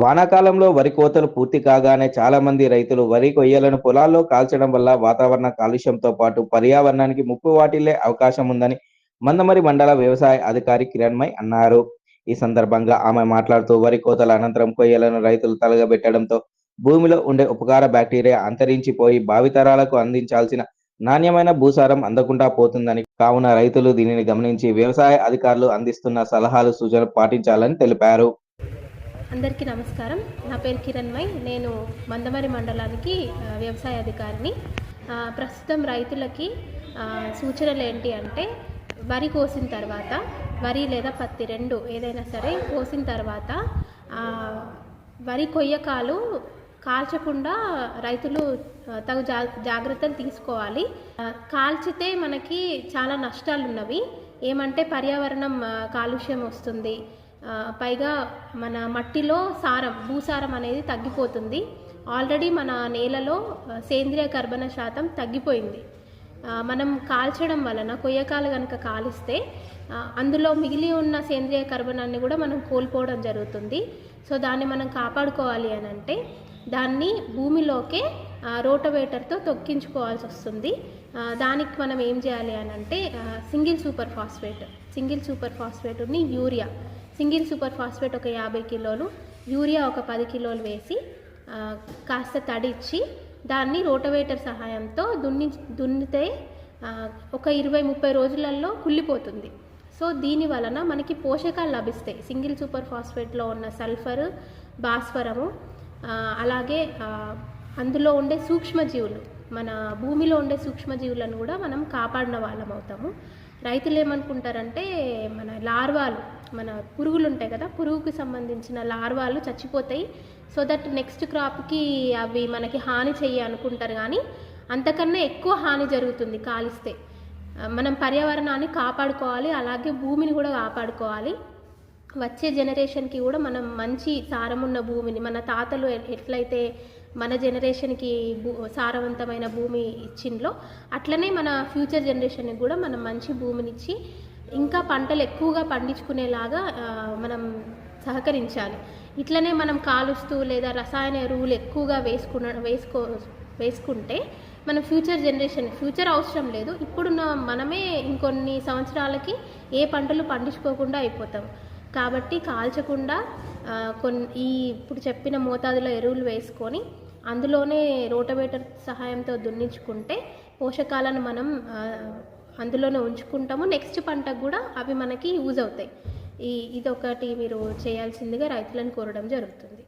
వానాకాలంలో వరి కోతలు పూర్తి కాగానే చాలా మంది రైతులు వరి కొయ్యలను పొలాల్లో కాల్చడం వల్ల వాతావరణ కాలుష్యంతో పాటు పర్యావరణానికి ముప్పు వాటిల్లే అవకాశం ఉందని మందమరి మండల వ్యవసాయ అధికారి కిరణ్మయ్ అన్నారు. ఈ సందర్భంగా ఆమె మాట్లాడుతూ వరి కోతల అనంతరం కొయ్యలను రైతులు తలగబెట్టడంతో భూమిలో ఉండే ఉపకార బ్యాక్టీరియా అంతరించిపోయి భావితరాలకు అందించాల్సిన నాణ్యమైన భూసారం అందకుండా పోతుందని కావున రైతులు దీనిని గమనించి వ్యవసాయ అధికారులు అందిస్తున్న సలహాలు సూచనలు పాటించాలని తెలిపారు. అందరికీ నమస్కారం. నా పేరు కిరణ్మయ్. నేను మందమరి మండలానికి వ్యవసాయ అధికారిని. ప్రస్తుతం రైతులకి సూచనలు ఏంటి అంటే వరి కోసిన తర్వాత వరి లేదా పత్తి రెండు ఏదైనా సరే కోసిన తర్వాత వరి కొయ్యకాలు కాల్చకుండా రైతులు తగు జా జాగ్రత్తలు తీసుకోవాలి. కాల్చితే మనకి చాలా నష్టాలు ఉన్నవి ఏమంటే పర్యావరణం కాలుష్యం వస్తుంది. పైగా మన మట్టిలో సారం భూసారం అనేది తగ్గిపోతుంది. ఆల్రెడీ మన నేలలో సేంద్రియ కర్బన శాతం తగ్గిపోయింది. మనం కాల్చడం వలన కొయ్యకాలు కనుక కాలిస్తే అందులో మిగిలి ఉన్న సేంద్రియ కర్బనాన్ని కూడా మనం కోల్పోవడం జరుగుతుంది. సో దాన్ని మనం కాపాడుకోవాలి అని అంటే దాన్ని భూమిలోకే రోటవేటర్తో తొక్కించుకోవాల్సి వస్తుంది. దానికి మనం ఏం చేయాలి అని అంటే single super phosphate single super ఫాస్ఫేట్ని urea. Single super phosphate ఒక యాభై కిలోలు యూరియా ఒక పది కిలోలు వేసి కాస్త తడిచ్చి దాన్ని రోటవేటర్ సహాయంతో దున్ని దున్నితే ఒక ఇరవై ముప్పై రోజులలో కుళ్ళిపోతుంది. సో దీని వలన మనకి పోషకాలు లభిస్తాయి. సింగిల్ సూపర్ ఫాస్ఫేట్లో ఉన్న సల్ఫర్ భాస్వరము అలాగే అందులో ఉండే సూక్ష్మజీవులు మన భూమిలో ఉండే సూక్ష్మజీవులను కూడా మనం కాపాడిన వాళ్ళం అవుతాము రైతులు ఏమనుకుంటారంటే మన లార్వాలు మన పురుగులు ఉంటాయి కదా పురుగుకి సంబంధించిన లార్వాలు చచ్చిపోతాయి. సో దట్ నెక్స్ట్ క్రాప్కి అవి మనకి హాని చెయ్యి అనుకుంటారు కానీ అంతకన్నా ఎక్కువ హాని జరుగుతుంది కాలిస్తే. మనం పర్యావరణాన్ని కాపాడుకోవాలి అలాగే భూమిని కూడా కాపాడుకోవాలి. వచ్చే జనరేషన్కి కూడా మనం మంచి సారమున్న భూమిని మన తాతలు ఎట్లయితే మన జనరేషన్కి భూ సారవంతమైన భూమి ఇచ్చిండ్లో అట్లనే మన ఫ్యూచర్ జనరేషన్కి కూడా మనం మంచి భూమినిచ్చి ఇంకా పంటలు ఎక్కువగా పండించుకునేలాగా మనం సహకరించాలి. ఇట్లనే మనం కాలుస్తూ లేదా రసాయన ఎరువులు ఎక్కువగా వేసుకున్న వేసుకో వేసుకుంటే మన ఫ్యూచర్ జనరేషన్ ఫ్యూచర్ అవసరం లేదు. ఇప్పుడున్న మనమే ఇంకొన్ని సంవత్సరాలకి ఏ పంటలు పండించుకోకుండా అయిపోతాం. కాబట్టి కాల్చకుండా కొన్ని ఈ ఇప్పుడు చెప్పిన మోతాదులో ఎరువులు వేసుకొని అందులోనే రోటవేటర్ సహాయంతో దున్నించుకుంటే పోషకాలను మనం అందులోనే ఉంచుకుంటాము. నెక్స్ట్ పంటకు కూడా అవి మనకి యూజ్ అవుతాయి. ఈ ఇదొకటి మీరు చేయాల్సిందిగా రైతులను కోరడం జరుగుతుంది.